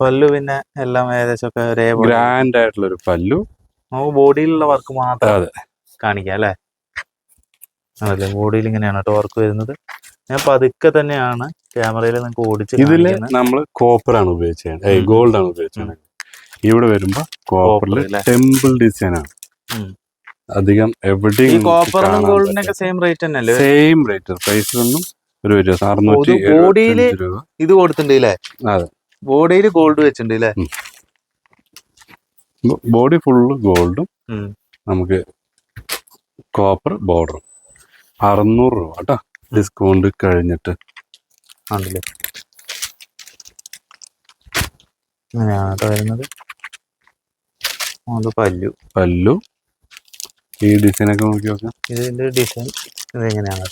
പല്ലു പിന്നെ എല്ലാം ഏകദേശം ഒക്കെ ഒരേ ഗ്രാൻഡ് ആയിട്ടുള്ള ഒരു പല്ലു. നമുക്ക് ബോഡിയിലുള്ള വർക്ക് മാത്രം അതെ. കാണിക്കാം അല്ലേ? അതല്ലേ ബോഡിയിൽ ഇങ്ങനെയാണ് കേട്ടോ വർക്ക് വരുന്നത്. ഞാൻ പതുക്കെ തന്നെയാണ് ക്യാമറയിൽ നിങ്ങൾക്ക് ഓടിച്ച് ഇതിൽ നമ്മൾ നമ്മൾ കോപ്പർ ആണ് ഉപയോഗിച്ചത് ഗോൾഡ് ആണ് ഉപയോഗിച്ചത് ഇവിടെ വരുമ്പോ കോപ്പറിൽ ടെമ്പിൾ ഡിസൈൻ ആണ്. അധികം എവിടെയും കോപ്പറിനും ഗോൾഡിനൊക്കെ സെയിം റേറ്റ് തന്നെ അല്ലേ സെയിം റേറ്റ് പ്രൈസ് ഒന്നും ഒരു വ്യത്യാസം അറുന്നൂറ്റി ഇത് കൊടുത്തിട്ടുണ്ട് അതെ. ബോഡിയിൽ ഗോൾഡ് വെച്ചിട്ടുണ്ട് അല്ലേ ബോഡി ഫുള്ള് ഗോൾഡും നമുക്ക് കോപ്പർ ബോർഡറും അറുന്നൂറ് രൂപ കേട്ടോ. ഡിസ്കൗണ്ട് കഴിഞ്ഞിട്ട്. ആണല്ലേ? അങ്ങനെയാണ് കേട്ടോ വരുന്നത്. അത് പല്ലു. പല്ലു. ഈ ഡിസൈൻ ഒക്കെ നോക്കി നോക്കാം. ഇതിന്റെ ഡിസൈൻ ഇതെങ്ങനെയാണ്?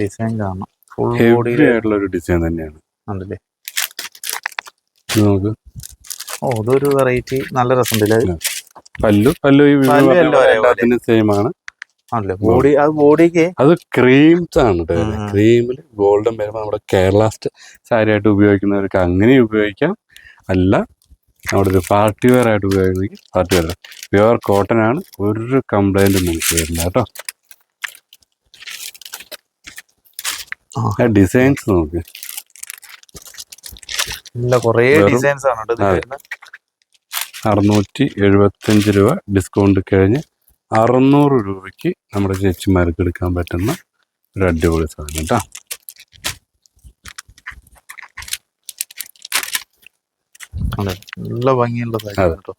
ഡിസൈൻ കാണാം ഫുൾ ആയിട്ടുള്ള ഒരു ഡിസൈൻ തന്നെയാണ്. ആണല്ലേ നമുക്ക് ഓ അതൊരു വെറൈറ്റി നല്ല രസമുണ്ടല്ലേ? പല്ലു പല്ലു സെയിം ആണ്. ആണല്ലേ? ബോഡി അത് ബോഡിക്ക്? അത് ക്രീംസ് ആണ്. ക്രീമിൽ ഗോൾഡൻ വരുമ്പോൾ നമ്മുടെ കേരള സാരി ആയിട്ട് ഉപയോഗിക്കുന്നവർക്ക് അങ്ങനെ ഉപയോഗിക്കാം. അല്ല നമ്മുടെ ഒരു പാർട്ടി വെയർ ആയിട്ട് ഉപയോഗിക്കണമെങ്കിൽ പാർട്ടി വെയർ പ്യുവർ കോട്ടൺ ആണ്. ഒരു കംപ്ലൈന്റ് നമുക്ക് വരില്ല കേട്ടോ. ഡിസൈൻസ് നോക്ക്. ഇല്ല കുറേ ഡിസൈൻസ് ആണ്. അറുന്നൂറ്റി എഴുപത്തഞ്ച് രൂപ ഡിസ്കൗണ്ട് കഴിഞ്ഞ് അറുന്നൂറ് രൂപയ്ക്ക് നമ്മുടെ ചേച്ചിമാർക്ക് എടുക്കാൻ പറ്റുന്ന ഒരു അടിപൊളി സാധനം കേട്ടോ നല്ല ഭംഗിയുള്ള സാരി. കേട്ടോ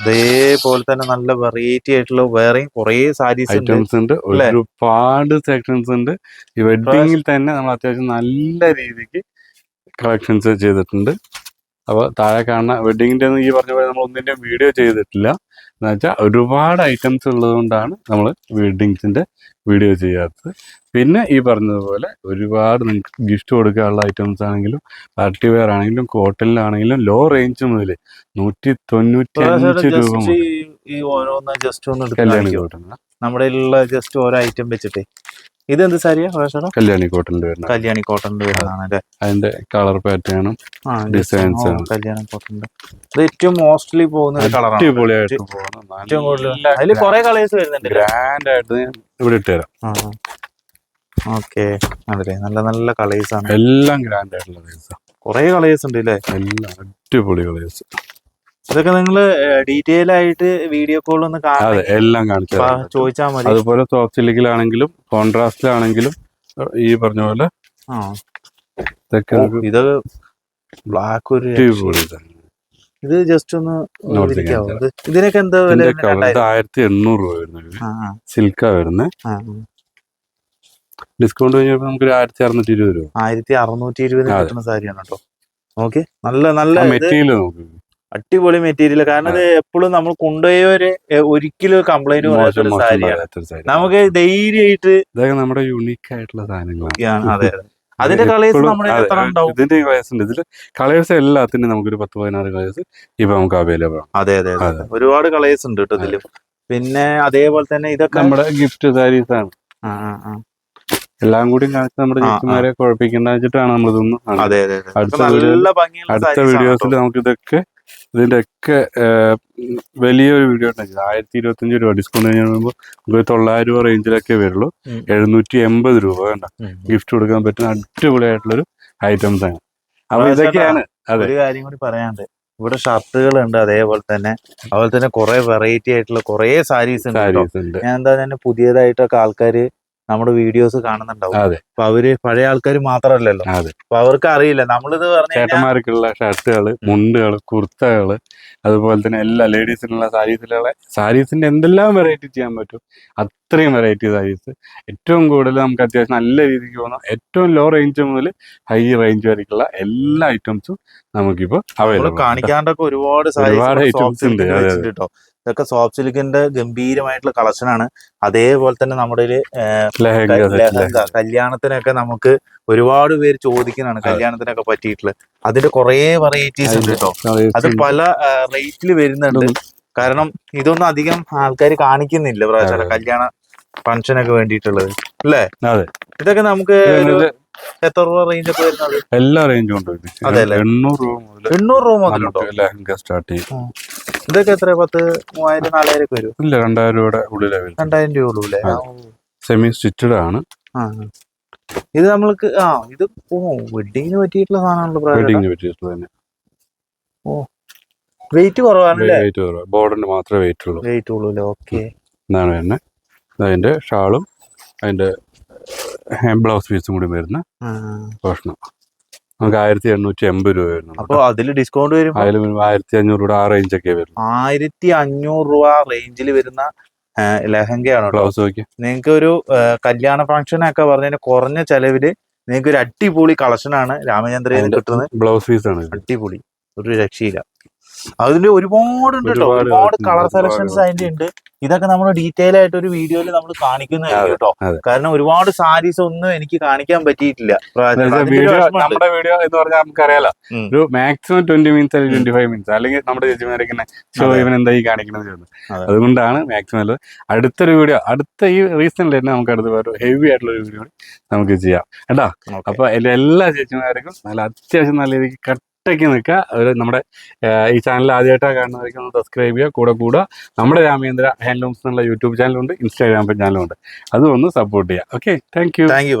അതേപോലെ തന്നെ നല്ല വെറൈറ്റി ആയിട്ടുള്ള വേറെയും കുറെ സാരീസ് ഐറ്റംസ് ഉണ്ട്? ഒരുപാട് സെക്ഷൻസ് ഉണ്ട് ഈ വെഡിങ്ങിൽ തന്നെ നമ്മൾ അത്യാവശ്യം നല്ല രീതിക്ക് കളക്ഷൻസ് ചെയ്തിട്ടുണ്ട്. അപ്പോൾ താഴെ കാണുന്ന വെഡിങ്ങിന്റെ ഒന്നും ഈ പറഞ്ഞ പോലെ നമ്മൾ ഒന്നിന്റെയും വീഡിയോ ചെയ്തിട്ടില്ല. എന്ന് വെച്ചാൽ ഒരുപാട് ഐറ്റംസ് ഉള്ളതുകൊണ്ടാണ് നമ്മൾ വെഡിങ്സിന്റെ വീഡിയോ ചെയ്യാത്തത്. പിന്നെ ഈ പറഞ്ഞതുപോലെ ഒരുപാട് നിങ്ങൾക്ക് ഗിഫ്റ്റ് കൊടുക്കാനുള്ള ഐറ്റംസ് ആണെങ്കിലും പാർട്ടി വെയർ ആണെങ്കിലും കോട്ടണിലാണെങ്കിലും ലോ റേഞ്ച് മുതൽ നൂറ്റി തൊണ്ണൂറ്റി അഞ്ച് രൂപ ഈ ഓരോന്ന് ജസ്റ്റ് ഒന്ന് കല്യാണി? കോട്ടൺ നമ്മുടെ ജസ്റ്റ് ഓരോ ഐറ്റം വെച്ചിട്ടേ. എന്ത് സാരിയാ കല്യാണി കോട്ടണിൽ വരുന്ന കല്യാണി കോട്ടണിന്റെ വരുന്നതാണ് അല്ലേ? അതിന്റെ കളർ പാറ്റേണും ഡിസൈൻസ് ആണ്. കല്യാണി കോട്ടണിന്റെ ഇത് ഏറ്റവും മോസ്റ്റ്ലി പോകുന്ന കളർ കളറാണ് അടിപൊളിയായിട്ട് കൂടുതൽ. അതിൽ കുറെ കളേഴ്സ് വരുന്നുണ്ട് ഗ്രാൻഡ് ആയിട്ട് ഇവിടെ ഇട്ടുതരാം ഓക്കെ. അതല്ലേ നല്ല നല്ല കളേഴ്സ് ആണ്. എല്ലാം ഗ്രാൻഡ് ആയിട്ടുള്ള കളേഴ്സ് കുറെ കളേഴ്സ് ഉണ്ട് അല്ലേ എല്ലാം അടിപൊളി കളേഴ്സ് ഇതൊക്കെ നിങ്ങൾ ഡീറ്റെയിൽ ആയിട്ട് വീഡിയോ കോൾ ഒന്ന് അതെ എല്ലാം കാണിച്ചു. ചോദിച്ചാൽ മതി. അതുപോലെ സോഫ്റ്റ് സിലിക്കിലാണെങ്കിലും കോൺട്രാസ്റ്റിലാണെങ്കിലും ഈ പറഞ്ഞ പോലെ ഇതൊക്കെ ഇത് ബ്ലാക്ക് ഒരു അടിപൊളി ഇതാണ്. ഇത് ജസ്റ്റ് ഒന്ന് ഇതിനൊക്കെ എന്താ വില? ആയിരത്തി എണ്ണൂറ് രൂപ വരുന്നത്. സിൽക്കാ വരുന്നത്. ഡിസ്കൗണ്ട് കഴിഞ്ഞപ്പോൾ നമുക്ക് ആയിരത്തി അറുന്നൂറ്റി ഇരുപത് രൂപ. ആയിരത്തി അറുന്നൂറ്റി ഇരുപത്. കിട്ടുന്ന സാരിയാണ് കേട്ടോ. ഓക്കെ നല്ല നല്ല മെറ്റീരിയൽ നോക്ക് അടിപൊളി മെറ്റീരിയൽ. കാരണം ഇത് എപ്പോഴും നമ്മൾ കൊണ്ടുപോയവര് ഒരിക്കലും കംപ്ലൈന്റ് പറയാത്തൊരു സാരിയാണ്. നമുക്ക് ധൈര്യമായിട്ട് ഇതൊക്കെ നമ്മുടെ യുണീക്ക് ആയിട്ടുള്ള സാധനങ്ങളാണ്. അതെ അതെ. അതിന്റെ കളേഴ്സ് ഇതിന്റെ കളേഴ്സ് ഉണ്ട്. ഇതിൽ കളേഴ്സ് എല്ലാത്തിനും നമുക്കൊരു പത്ത് പതിനാറ് കളേഴ്സ് ഇപ്പൊ നമുക്ക് അവൈലബിൾ ആണ്. അതെ അതെ. ഒരുപാട് കളേഴ്സ് ഉണ്ട് കേട്ടോ ഇതിൽ. പിന്നെ അതേപോലെ തന്നെ ഇതൊക്കെ നമ്മുടെ ഗിഫ്റ്റ് സാരീസ് ആണ്. ആ, ആ. എല്ലാം കൂടി കാണിച്ച് നമ്മുടെ ചേച്ചിമാരെ കുഴപ്പിക്കേണ്ട വെച്ചിട്ടാണ് നമ്മൾ ഇതൊന്നും. അതെ അതെ അടുത്ത വീഡിയോസിൽ. നമുക്ക് ഇതൊക്കെ ഇതിന്റെ ഒക്കെ വലിയൊരു വീഡിയോ ഉണ്ടെങ്കിൽ ആയിരത്തി ഇരുപത്തഞ്ച് രൂപ ഡിസ്കൗണ്ട് കഴിയുമ്പോൾ നമുക്ക് തൊള്ളായിരം രൂപ റേഞ്ചിലൊക്കെ വരുള്ളൂ. എഴുന്നൂറ്റി എൺപത് രൂപ വേണ്ട ഗിഫ്റ്റ് കൊടുക്കാൻ പറ്റുന്ന അടിപൊളിയായിട്ടുള്ളൊരു ഐറ്റംസ് ആണ്. അപ്പൊ ഇതൊക്കെയാണ് ഒരു കാര്യം കൂടി പറയാണ്ട് ഇവിടെ ഷർട്ടുകൾ ഉണ്ട് അതേപോലെ തന്നെ. അതുപോലെ തന്നെ കുറെ വെറൈറ്റി ആയിട്ടുള്ള കുറെ സാരീസ് ഉണ്ട് കേട്ടോ. സാരീസ് ഉണ്ട്. ഞാൻ എന്താ തന്നെ പുതിയതായിട്ടൊക്കെ ആൾക്കാര് നമ്മുടെ വീഡിയോസ് കാണുന്നുണ്ടാവും. അതെ. അപ്പൊ അവർ പഴയ ആൾക്കാർ മാത്രമല്ലല്ലോ. അതെ. അപ്പൊ അവർക്ക് അറിയില്ല. നമ്മളിത് പറഞ്ഞു ചേട്ടന്മാർക്കുള്ള ഷർട്ടുകൾ മുണ്ടുകൾ കുർത്തകൾ അതുപോലെ തന്നെ എല്ലാ ലേഡീസിനുള്ള സാരീസിലുള്ള സാരീസിന്റെ എന്തെല്ലാം വെറൈറ്റി ചെയ്യാൻ പറ്റും അത്രയും വെറൈറ്റി സാരീസ്. ഏറ്റവും കൂടുതൽ നമുക്ക് അത്യാവശ്യം നല്ല രീതിക്ക് പോകുന്ന ഏറ്റവും ലോ റേഞ്ച് മുതൽ ഹൈ റേഞ്ച് വരെയുള്ള എല്ലാ ഐറ്റംസും നമുക്കിപ്പോ അവൈലബിൾ കാണിക്കാണ്ടൊക്കെ ഒരുപാട് ഒരുപാട് ഐറ്റംസ് items ഉണ്ട്. അതെ, അതെ. കേട്ടോ ഇതൊക്കെ സോഫ്റ്റ് സിലിക്കിന്റെ ഗംഭീരമായിട്ടുള്ള കളക്ഷനാണ് അതേപോലെ തന്നെ നമ്മുടെ ഒരു ലെഹങ്ക കല്യാണത്തിനൊക്കെ നമുക്ക് ഒരുപാട് പേര് ചോദിക്കുന്നതാണ്. കല്യാണത്തിനൊക്കെ പറ്റിയിട്ടുള്ള അതിന്റെ കുറെ വെറൈറ്റീസ് ഉണ്ട് കേട്ടോ അത്. പല റേറ്റിൽ വരുന്നുണ്ട്. കാരണം ഇതൊന്നും അധികം ആൾക്കാർ കാണിക്കുന്നില്ല പ്രാവശ്യം കല്യാണ ഫംഗ്ഷനൊക്കെ വേണ്ടിയിട്ടുള്ളത്. അല്ലേ. ഇതൊക്കെ നമുക്ക് എത്ര രൂപ റേഞ്ച് വരുന്നത്? എല്ലാ റേഞ്ചും ഉണ്ട്? എണ്ണൂറ് രൂപ മുതൽ എണ്ണൂറ് രൂപ മുതലുണ്ടോ സ്റ്റാർട്ട് ചെയ്യും. ഇതൊക്കെ എത്ര പത്ത് മൂവായിരം നാലായിരം ഒക്കെ വരും. ഇല്ല രണ്ടായിരം രൂപയുടെ ഉള്ളിലെ രണ്ടായിരം രൂപ ഉള്ളൂ അല്ലേ? സെമി സ്റ്റിച്ചഡ് ആണ്. ഇത് നമ്മൾക്ക് ആ ഇത് ഓ വെഡിങ്ങിന് പറ്റിയിട്ടുള്ള സാധനമാണല്ലോ വെഡിങ്ങിന് പറ്റിയിട്ടുള്ളത് തന്നെ. വെയിറ്റ് കുറവാണല്ലേ വെയിറ്റ് കുറവ്. ബോർഡിന് മാത്രമേ വെയിറ്റ് ഉള്ളൂ. വെയിറ്റ് ഉള്ളൂ ഓക്കെ എന്നാണ് വരുന്നത്. അതിന്റെ ഷാളും അതിന്റെ ബ്ലൗസ് പീസും കൂടി വരുന്ന ഭക്ഷണം നമുക്ക് ആയിരത്തി എണ്ണൂറ്റി എൺപത് രൂപ വരുന്നു അപ്പൊ അതിൽ ഡിസ്കൗണ്ട് വരും അതിൽ ആയിരത്തി അഞ്ഞൂറ് രൂപ ആ റേഞ്ച് ഒക്കെ വരും ആയിരത്തി അഞ്ഞൂറ് രൂപ റേഞ്ചിൽ വരുന്ന ലഹങ്കയാണ് ബ്ലൗസ് നോക്കി നിങ്ങൾക്ക് ഒരു കല്യാണ ഫംഗ്ഷൻ ഒക്കെ പറഞ്ഞതിന് കുറഞ്ഞ ചെലവിൽ നിങ്ങൾക്ക് ഒരു അടിപൊളി കളക്ഷൻ ആണ് രാമചന്ദ്രയിൽ കിട്ടുന്നത്. ബ്ലൗസ് പീസ് ആണ് ഇത്. അടിപൊളി. ഒരു രക്ഷയില്ല. അതിന്റെ ഒരുപാട് ഉണ്ട് കേട്ടോ ഒരുപാട് കളർ സെലക്ഷൻസ് അതിന്റെ ഉണ്ട്. ഇതൊക്കെ നമ്മൾ ഡീറ്റെയിൽ ആയിട്ട് ഒരു വീഡിയോയിൽ നമ്മൾ കാണിക്കുന്നതായിരിക്കും കേട്ടോ. കാരണം ഒരുപാട് സാരീസ് ഒന്നും എനിക്ക് കാണിക്കാൻ പറ്റിയിട്ടില്ല. നമ്മുടെ വീഡിയോ എന്ന് പറഞ്ഞാൽ നമുക്കറിയാലോ. അറിയാലോ ഒരു മാക്സിമം ട്വന്റി മിനിറ്റ്സ് അല്ലെങ്കിൽ. ട്വന്റി ഫൈവ് മിനിറ്റ്സ് അല്ലെങ്കിൽ നമ്മുടെ ചേച്ചിമാരൊക്കെ ഷോ ഇവൻ എന്താ ഈ കാണിക്കുന്നത് ചോദിക്കുന്നത് അതുകൊണ്ടാണ് മാക്സിമം അടുത്തൊരു വീഡിയോ അടുത്ത ഈ റീസണിൽ തന്നെ നമുക്ക് അടുത്ത ഒരു ഹെവി ആയിട്ടുള്ള ഒരു വീഡിയോ നമുക്ക് ചെയ്യാം. കേട്ടോ. അപ്പൊ എല്ലാ ചേച്ചിമാർക്കും നല്ല അത്യാവശ്യം നല്ല രീതിക്ക് കട്ടയ്ക്ക് നിൽക്കുക. ഒരു നമ്മുടെ ഈ ചാനൽ ആദ്യമായിട്ടാണ് കാണുന്നവർക്ക് ഒന്ന് സബ്സ്ക്രൈബ് ചെയ്യുക. കൂടെ കൂടുക. നമ്മുടെ രാമേന്ദ്ര ഹാൻഡ്ലൂംസ് എന്നുള്ള യൂട്യൂബ് ചാനലുണ്ട് ഇൻസ്റ്റാഗ്രാം ചാനലുണ്ട് അതും ഒന്ന് സപ്പോർട്ട് ചെയ്യുക. Okay thank you thank you